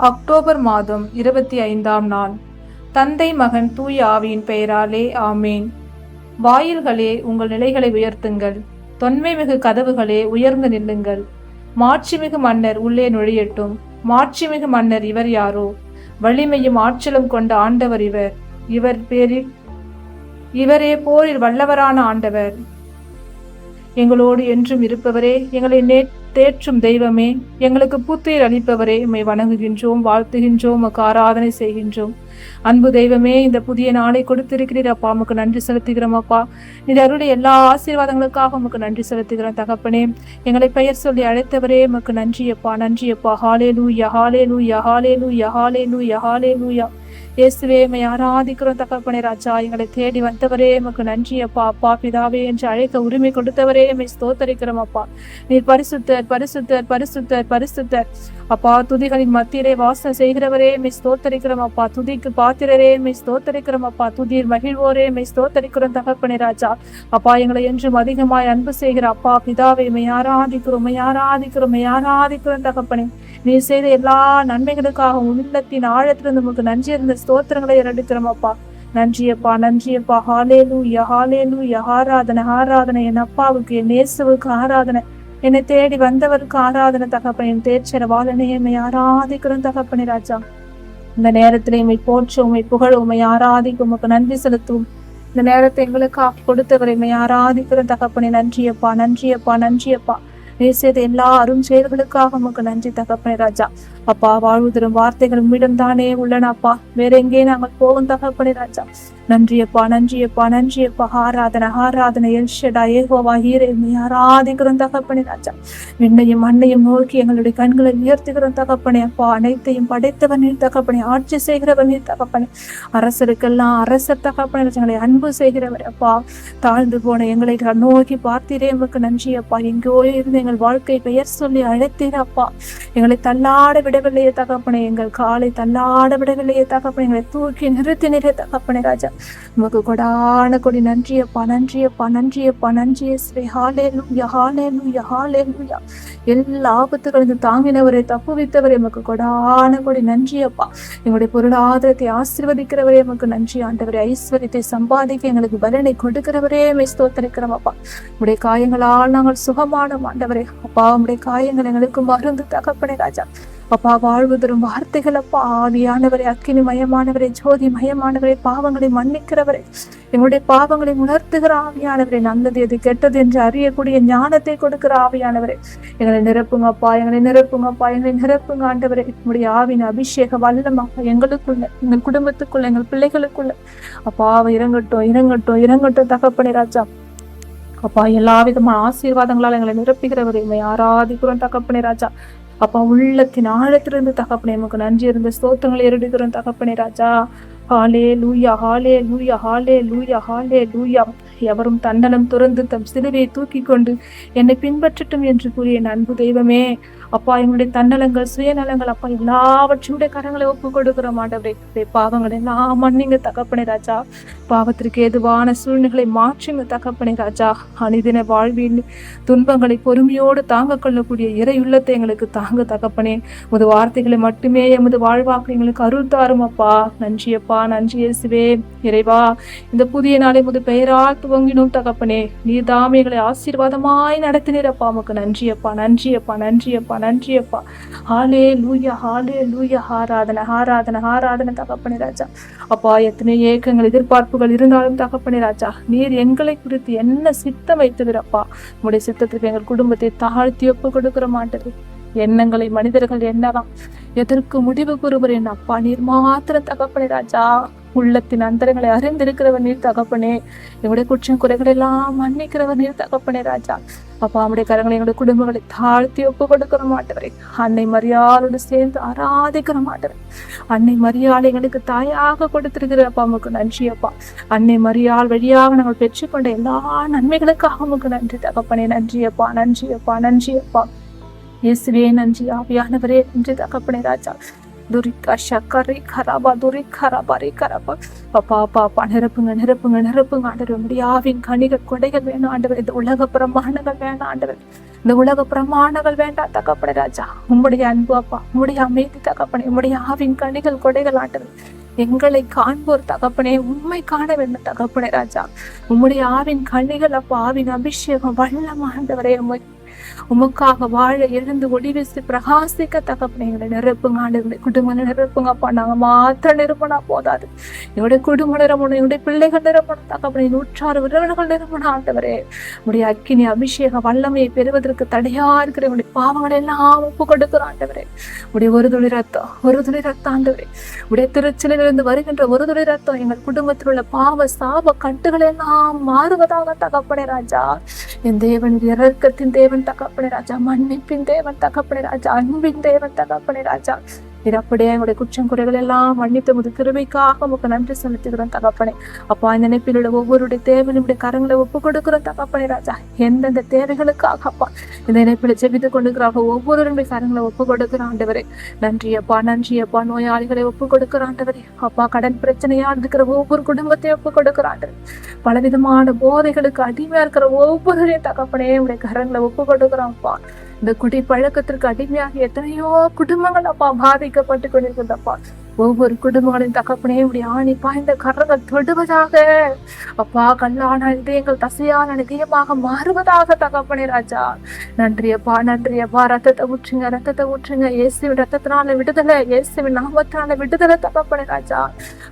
October மாதம் இருபத்தி ஐந்தாம் நாள். தந்தை மகன் தூய் ஆவியின் பெயராலே ஆமேன். வாயில்களே உங்கள் நிலைகளை உயர்த்துங்கள். தொன்மை மிகு கதவுகளே உயர்ந்து நில்லுங்கள். மாட்சிமிகு மன்னர் உள்ளே நுழையட்டும். மாட்சிமிகு மன்னர் இவர் யாரோ? வலிமையும் ஆற்றலும் கொண்ட ஆண்டவர் இவர். இவர் பேரில் இவரே போரில் வல்லவரான ஆண்டவர். எங்களோடு என்றும் இருப்பவரே எங்களை நேற்று தேற்றும் தெய்வமே எங்களுக்கு புத்துயிர் அளிப்பவரே உம்மை வணங்குகின்றோம் வாழ்த்துகின்றோம் உமக்கு ஆராதனை செய்கின்றோம். அன்பு தெய்வமே இந்த புதிய நாளை கொடுத்திருக்கிறீர். அப்பா உமக்கு நன்றி செலுத்துகிறோம் அப்பா. நீர் அருடைய எல்லா ஆசீர்வாதங்களுக்காக உமக்கு நன்றி செலுத்துகிறோம் தகப்பனே. எங்களை பெயர் சொல்லி அழைத்தவரே உமக்கு நன்றி அப்பா. நன்றி அப்பா. ஹாலே லூயா ஹாலே லூயா ஹாலே லூயா ஹாலே லூயா ஹாலே லூயா இயேசுவே மை ஆராதிக்கிறோம் தகப்பனே. ராஜா எங்களை தேடி வந்தவரே எமக்கு நன்றி அப்பா. அப்பா பிதாவே என்று அழைக்க உரிமை கொடுத்தவரே எம்மை ஸ்தோத்தரிக்கிறோம் அப்பா. நீர் பரிசுத்தர் பரிசுத்தர் பரிசுத்தர் பரிசுத்தர். அப்பா துதிகளின் மத்தியிலே வாசம் செய்கிறவரே மெய் ஸ்தோத்தரிக்கிறோம் அப்பா. துதிக்கு பாத்திரரே மெய் ஸ்தோத்தரிக்கிறோம் அப்பா. துதிர் மகிழ்வோரே மெய் ஸ்தோத்தரிக்கிறோம் தகப்பனே ராஜா. அப்பா எங்களை என்றும் அதிகமாய் அன்பு செய்கிற அப்பா பிதாவை மெய் ஆராதிக்கிறோம் மெய் ஆராதிக்கிறோம் மெய் ஆராதிக்கிறோம் தகப்பனே. நீ செய்த எல்லா நன்மைகளுக்காக உள்ளத்தின் ஆழத்திலிருந்து நமக்கு நன்றி இருந்த ஸ்தோத்திரங்களை இரண்டுக்கிறோம் அப்பா. நன்றியப்பா நன்றியப்பா ஹாலேலு யஹாலேலு யஹாராதனை ஆராதனை என் அப்பாவுக்கு என் நேசுவுக்கு ஆராதனை. என்னை தேடி வந்தவருக்கு ஆராதனை தகப்பனே. என் தேர்ச்சர வாழனே என்னை ஆராதிக்கிறோம் தகப்பனே ராஜா. இந்த நேரத்தில் உண்மை போற்ற உண்மை புகழ் உண்மை ஆராதிக்கும் உமக்கு நன்றி செலுத்தும் இந்த நேரத்தை எங்களுக்காக கொடுத்தவரை உண்மை ஆராதிக்கிற தகப்பனே நன்றியப்பா நன்றியப்பா நன்றியப்பா நீ செய்த எல்லா அரும் செயல்களுக்காக உமக்கு நன்றி தகப்பனே ராஜா. அப்பா வாழ்வு தரும் வார்த்தைகள் உம்மிடம் தானே உள்ளன அப்பா. வேற எங்கே நாங்கள் போகும் தகப்பனே ராஜா. நன்றியப்பா நன்றியப்பா நன்றியப்பா ஆராதனை ஆராதனை எல்ஷடா ஏகோவா ஹீரே ஆராதிக்கிறோம் தகப்பனே ராஜா. விண்ணையும் மண்ணையும் நோக்கி எங்களுடைய கண்களை உயர்த்துகிறோம் தகப்பனே அப்பா. அனைத்தையும் படைத்தவன் நீர் தகப்பனே ஆட்சி செய்கிறவன் தகப்பனே. அரசருக்கெல்லாம் அரசர் தகப்பனே எங்களை அன்பு செய்கிறவர் அப்பா. தாழ்ந்து போன எங்களை நோக்கி பார்த்தீரே நன்றி அப்பா. எங்கோ இருந்து எங்கள் வாழ்க்கை பெயர் சொல்லி அழைத்தீர் அப்பா. எங்களை தள்ளாட விடவில்லையே தகப்பனை எங்கள் காலை தள்ளாட விடவில்லையே தகப்பனை எங்களை தூக்கி நிறுத்தினரே தகப்பனே ராஜா. உமக்கு கொடான கொடி. நன்றியப்பா நன்றியப்பா நன்றியப்பா நன்றியே ஸ்ரீ ஹாலேலு யஹாலேலு ஹாலே எல்லா ஆபத்துகளிலிருந்து தாங்கினவரை தப்புவித்தவரை எமக்கு கொடான கொடி. நன்றியப்பா. எங்களுடைய பொருளாதாரத்தை ஆசிர்வதிக்கிறவரே எமக்கு நன்றி ஆண்டவரே. ஐஸ்வர்யத்தை சம்பாதிக்க எங்களுக்கு பலனை கொடுக்கிறவரே மெய் ஸ்தோத்தரிக்கிறோம் அப்பா உடைய காயங்களால் நாங்கள் சுகமான ஆண்டவரே. அப்பா உடைய காயங்கள் எங்களுக்கு மருந்து தகப்பனே ராஜா. அப்பா வாழ்வு தரும் வார்த்தைகள் அப்பா ஆவியானவரே அக்கினி மயமானவரே ஜோதி மயமானவரே பாவங்களை மன்னிக்கிறவரே எங்களுடைய பாவங்களை உணர்த்துகிற ஆவியானவரே நல்லது எது கெட்டது என்று அறியக்கூடிய ஞானத்தை கொடுக்கிற ஆவியானவரே எங்களை நிரப்புங்க அப்பா எங்களை நிரப்புங்க அப்பா எங்களை நிரப்புங்க ஆண்டவரே. உங்களுடைய ஆவின் அபிஷேக வல்லமாக எங்களுக்குள்ள எங்கள் குடும்பத்துக்குள்ள எங்கள் பிள்ளைகளுக்குள்ள அப்பா இறங்கட்டும் இறங்கட்டும் இறங்கட்டும் தகப்பனே ராஜா. அப்பா எல்லா விதமான ஆசீர்வாதங்களால் எங்களை நிரப்புகிறவரை உண்மை ஆராதிக்கிறோம் தகப்பனே ராஜா. அப்பா உள்ளத்தின் ஆழத்திலிருந்து தகப்பனே உமக்கு நன்றி இருந்த ஸ்தோத்தங்களை எருடுகிறோம் தகப்பனே ராஜா. ஹாலே லூயா ஹாலே லூயா ஹாலே லூயா ஹாலே லூயா எவரும் தண்டனம் துறந்து தம் சிலுவையை தூக்கி கொண்டு என்னை பின்பற்றட்டும் என்று கூறிய அன்பு தெய்வமே. அப்பா எங்களுடைய தன்னலங்கள் சுயநலங்கள் அப்பா எல்லாவற்றினுடைய கரங்களை ஒப்பு கொடுக்கிற மாட்டவரே உடைய பாவங்கள் எல்லாம் மன்னிங்க தகப்பனே ராஜா. பாவத்திற்கு ஏதுவான சூழ்நிலை மாற்றுங்க தகப்பனே ராஜா. அனிதின வாழ்வின் துன்பங்களை பொறுமையோடு தாங்க கொள்ளக்கூடிய இறையுள்ளத்தை எங்களுக்கு தாங்க தகப்பனே. உமது வார்த்தைகளை மட்டுமே எமது வாழ்வாக்கு எங்களுக்கு அருள் தாரும் அப்பா. நன்றி அப்பா. நன்றி இயேசுவே. இறைவா இந்த புதிய நாளை முது பெயரால் துவங்கினோம் தகப்பனே. நீர் தாமைகளை ஆசீர்வாதமாய் நடத்தினீர் அப்பா. உமக்கு நன்றி அப்பா. நன்றி அப்பா. நன்றி அப்பா. நன்றி அப்பா ஹாலே லூயா ஹாலே லூயா ஆராதனை ஆராதனை ஆராதனை தகப்பனே ராஜா. அப்பா எத்தனை ஏக்கங்கள் எதிர்பார்ப்புகள் இருந்தாலும் தகப்பனே ராஜா நீர் எங்களை குறித்து என்ன சித்தம் வைத்ததுரப்பா. உங்களுடைய சித்தத்துக்கு எங்கள் குடும்பத்தை தாழ்த்தி ஒப்பு கொடுக்கிற மாட்டது. எண்ணங்களை மனிதர்கள் என்னதான் எதற்கு முடிவு கூறுவர் என் அப்பா நீர் மாத்திரம் தகப்பனே ராஜா. உள்ளத்தின் அந்தரங்களை அறிந்திருக்கிறவர் நீர் தகப்பனே. எங்களுடைய குற்றம் குறைகள் எல்லாம் மன்னிக்கிறவர் நீர் தகப்பனே ராஜா. அப்பா அவருடைய கரங்களை எங்களுடைய குடும்பங்களை தாழ்த்தி ஒப்பு கொடுக்கிற மாட்டவரே. அன்னை மரியாளோடு சேர்ந்து ஆராதிக்கிற மாட்டவர். அன்னை மரியாள் எங்களுக்கு தாயாக கொடுத்திருக்கிற அப்பா உமக்கு நன்றி அப்பா. அன்னை மரியாள் வழியாக நாங்கள் பெற்றுக்கொண்ட எல்லா நன்மைகளுக்காக உமக்கு நன்றி தகப்பனே நன்றி அப்பா நன்றி அப்பா நன்றி அப்பா. இயேசுவே நன்றி ஆவியானவரே நன்றி தகப்பனே ராஜா. துரிக்கா சக்கரை கராபா துரி கராபா ரே கராபா அப்பா அப்பா நிரப்புங்க நிரப்புங்க நிரப்புங்க ஆண்டவர் உங்களுடைய ஆவின் கணிகள் கொடைகள் வேணும் ஆண்டவர் இந்த உலக பிரமாணங்கள் வேணும் ஆண்டவர் இந்த உலக பிரமாணங்கள் வேண்டாம் தகப்பனே ராஜா உங்களுடைய அன்பு அப்பா உங்களுடைய அமைதி தகப்பனை உங்களுடைய ஆவின் கணிகள் கொடைகள் ஆண்டவர் எங்களை காண்போர் தகப்பனே உண்மை காண வேண்டும் தகப்பனே ராஜா உம்முடைய ஆவின் கண்ணிகள் அப்போ ஆவின் அபிஷேகம் வல்லமாண்டவரே உண்மை உமக்காக வாழ எழுந்து ஒளி வீசி பிரகாசிக்க தகப்பனை எங்களை நிரப்புங்க ஆண்டுகளை குடும்பங்களை நிரப்புங்க அப்பா. நாங்க மாத்திரம் நிரம்பினா போதாது. எங்களுடைய குடும்ப நிரம்பணும் எங்களுடைய பிள்ளைகள் நிரம்பணும் தகப்பனை. நூற்றாறு உறவினர்கள் நிரம்பணும் ஆண்டவரே. உடைய அக்கினி அபிஷேக வல்லமையை பெறுவதற்கு தடையா இருக்கிற உடைய பாவங்களை எல்லாம் ஒப்பு கொடுக்கிற ஆண்டவரே. உடைய ஒரு துளி ரத்தம் ஒரு துளி ரத்தம் ஆண்டவரே. உடைய திருச்சிலிருந்து வருகின்ற ஒரு துளி ரத்தம் எங்கள் குடும்பத்தில் உள்ள பாவ சாப கட்டுகள் எல்லாம் மாறுவதாக தகப்பனே ராஜா. என் தேவன் இறக்கத்தின் தேவன் தகப்பனே ராஜா மன்னிப்பின் தேவன் தகப்பனே ராஜா அன்பின் தேவன் தகப்பனே ராஜா. இது அப்படியே எங்களுடைய குற்றம் குறைகள் எல்லாம் மன்னித்து முது கிருபைக்காக உங்களுக்கு நன்றி செலுத்துகிறோம் தகப்பனே. அப்பா இந்த நினைப்பிலுள்ள ஒவ்வொருடைய தேவனுடைய கரங்களை ஒப்பு கொடுக்கிறோம் தகப்பனே ராஜா. எந்தெந்த தேவைகளுக்காக அப்பா இந்த நினைப்பில் ஜெபித்து கொண்டிருக்கிறார்கள் ஒவ்வொருவருடைய கரங்களை ஒப்பு கொடுக்கிற ஆண்டவரே. நன்றி அப்பா நன்றி அப்பா நோயாளிகளை ஒப்பு கொடுக்கிற ஆண்டவரே. அப்பா கடன் பிரச்சனையா இருக்கிற ஒவ்வொரு குடும்பத்தையும் ஒப்பு கொடுக்கிற ஆண்டவரே. பலவிதமான போதைகளுக்கு அடிமையா இருக்கிற ஒவ்வொருவரையும் தகப்பனே உடைய கரங்களை ஒப்பு கொடுக்கிறோம்ப்பா இந்த குடி பழக்கத்திற்கு அடிமையாக எத்தனையோ குடும்பங்கள் அப்பா பாதிக்கப்பட்டு கொண்டிருக்கிறதப்பா ஒவ்வொரு குடும்பங்களின் தகப்பனே உடைய ஆணி பாய்ந்த கரங்கள் தொடுவதாக. அப்பா கல்லான இதயங்கள் தசையான இதயமாக மாறுவதாக தகப்பனே ராஜா. நன்றி அப்பா நன்றி அப்பா. ரத்தத்தை ஊற்றுங்க ரத்தத்தை ஊற்றுங்க. இயேசுவின் ரத்தத்தினால விடுதலை இயேசுவின் நாமத்தினால விடுதலை தகப்பனே ராஜா.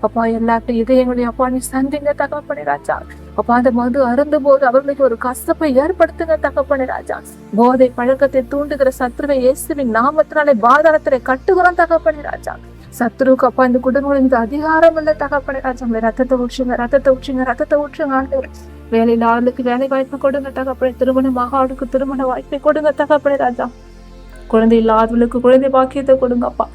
அப்பா எல்லாத்தையும் இதயங்களையும் அப்பா நீ சந்திங்க தகப்பனே ராஜா. அப்பா அந்த மது அருந்தும் போது அவர்களுக்கு ஒரு கசப்பை ஏற்படுத்துங்க தகப்பனே ராஜா. போதை பழக்கத்தை தூண்டுகிற சத்ருவை இயேசுவின் நாமத்தினாலே பாதாரத்திலே கட்டுகிறோம் தகப்பனே ராஜா. சத்ருக்கு அப்பா இந்த குடும்பங்களுக்கு அதிகாரம் இல்ல தகப்பனே. ராஜா ரத்தத்தை ஊற்றுங்க ரத்தத்தை ஊற்றுங்க ரத்தத்தை ஊற்றுங்க ஆண்டவர். வேலையில் ஆளுக்கு வேலை வாய்ப்பு கொடுங்க தகப்பனே. திருமணமாக ஆளுக்கு திருமண வாய்ப்பை கொடுங்க தகப்பனே ராஜா. குழந்தை இல்லாதவளுக்கு குழந்தை பாக்கியத்தை கொடுங்க அப்பா.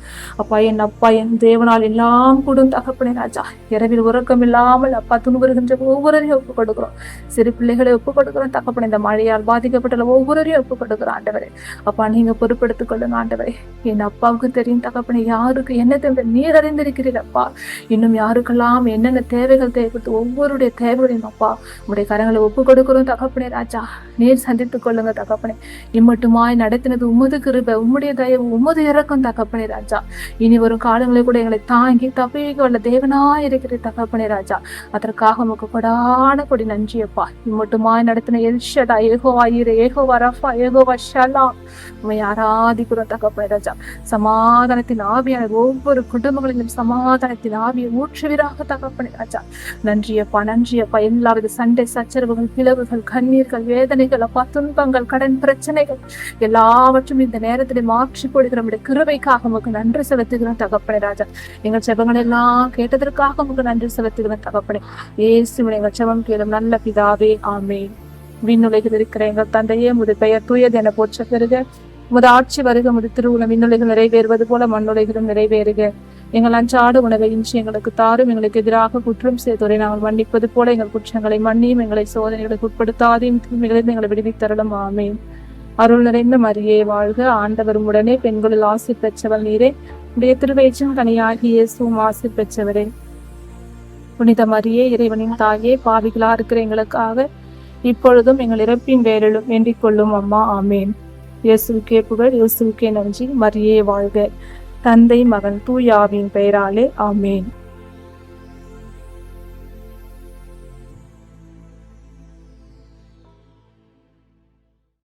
அப்பா என் அப்பா என் தேவனால் எல்லாம் கொடுங்க தகப்பனே ராஜா. இரவில் உறக்கம் இல்லாமல் அப்பா துன்புறுகின்ற ஒவ்வொருவரையும் ஒப்பு கொடுக்குறோம் சிறு பிள்ளைகளை ஒப்பு கொடுக்குறோம் தகப்பனே. இந்த மழையால் பாதிக்கப்பட்டுள்ள ஒவ்வொருவரையும் ஒப்புக் கொடுக்குறோம் ஆண்டவரே. அப்பா நீங்க பொறுப்படுத்திக் கொள்ளுங்க ஆண்டவரே. என் அப்பாவுக்கு தெரியும் தகப்பனே. யாருக்கு என்ன தேவை? நீர் அறிந்திருக்கிறீர் அப்பா. இன்னும் யாருக்கெல்லாம் என்னென்ன தேவைகள் தேவைப்படுது ஒவ்வொருடைய தேவைகளையும் அப்பா உடைய கரங்களை ஒப்பு கொடுக்குறோம் தகப்பனே ராஜா. நீர் சந்தித்துக் கொள்ளுங்க தகப்பனே. இம்மட்டுமாய் நடத்தினது உமது கிருபை உம்முடைய தயவு உமது இறக்கம் தகப்பனே ராஜா. இனி வரும் காலங்களில் கூட எங்களை தாங்கி தப்பிக்க வல்ல தேவனா இருக்கிற தகப்பனே ராஜா. அதற்காக உமக்கு கொடான கொடி நன்றியப்பா இம்மட்டுமாய் நடத்தின எல்ஷடா ஏகோவா ஈர ஏகோவா ரஃபா ஏகோவா ஷலா உண்மை ஆராதிக்கிறோம் தகப்பனே ராஜா. சமாதானத்தின் ஆவியான ஒவ்வொரு குடும்பங்களிலும் சமாதானத்தின் ஆவியை ஊற்றுவீராக தகப்பனே ராஜா. நன்றியப்பா நன்றியப்பா எல்லாவித சண்டை சச்சரவுகள் பிளவுகள் கண்ணீர்கள் வேதனைகள் அப்பா. துன்பங்கள் கடன் பிரச்சனைகள் எல்லாவற்றும் இந்த நேரம் நேரத்தில் மாற்றி கொடுக்கிற நம்முடைய கிருபைக்காக உமக்கு நன்றி செலுத்துகிறோம் தகப்பனே ராஜா. எங்கள் செபங்கள் எல்லாம் கேட்டதற்காக உமக்கு நன்றி செலுத்துகிறோம் தகப்பனே. ஏசு எங்கள் செபம் கேளும் நல்ல பிதாவே ஆமே விண்ணுலகில் இருக்கிற எங்கள் தந்தையே முது பெயர் தூயது என போற்ற பெறுக. உமது ஆட்சி வருக முது திருவுளம் விண்ணுலகில் நிறைவேறுவது போல மண்ணுலகிலும் நிறைவேறுக. எங்கள் அன்றாட உணவை இன்றி எங்களுக்கு தாரும் எங்களுக்கு எதிராக குற்றம் செய்தோரை நாங்கள் மன்னிப்பது போல எங்கள் குற்றங்களை மன்னியும் எங்களை சோதனைகளுக்கு உட்படுத்தாதையும் தீமைகளிலிருந்து எங்களை விடுவித்தரலும் ஆமேன். அருள் நிறைந்த மரியே வாழ்க. ஆண்டவரும் உடனே பெண்களில் ஆசி பெற்றவள் நீரே. உடைய திருவயிற்றின் கனியாகி இயேசுவும் ஆசி பெற்றவரே. புனித மரியே இறைவனின் தாயே பாவிகளா இருக்கிற எங்களுக்காக இப்பொழுதும் எங்கள் இறப்பின் வேரிலும் வேண்டிக் கொள்ளும் அம்மா ஆமேன். இயேசுக்கே புகழ் இயேசுக்கே நன்றி. மரியே வாழ்க. தந்தை மகன் தூயாவின் பெயராலே ஆமேன்.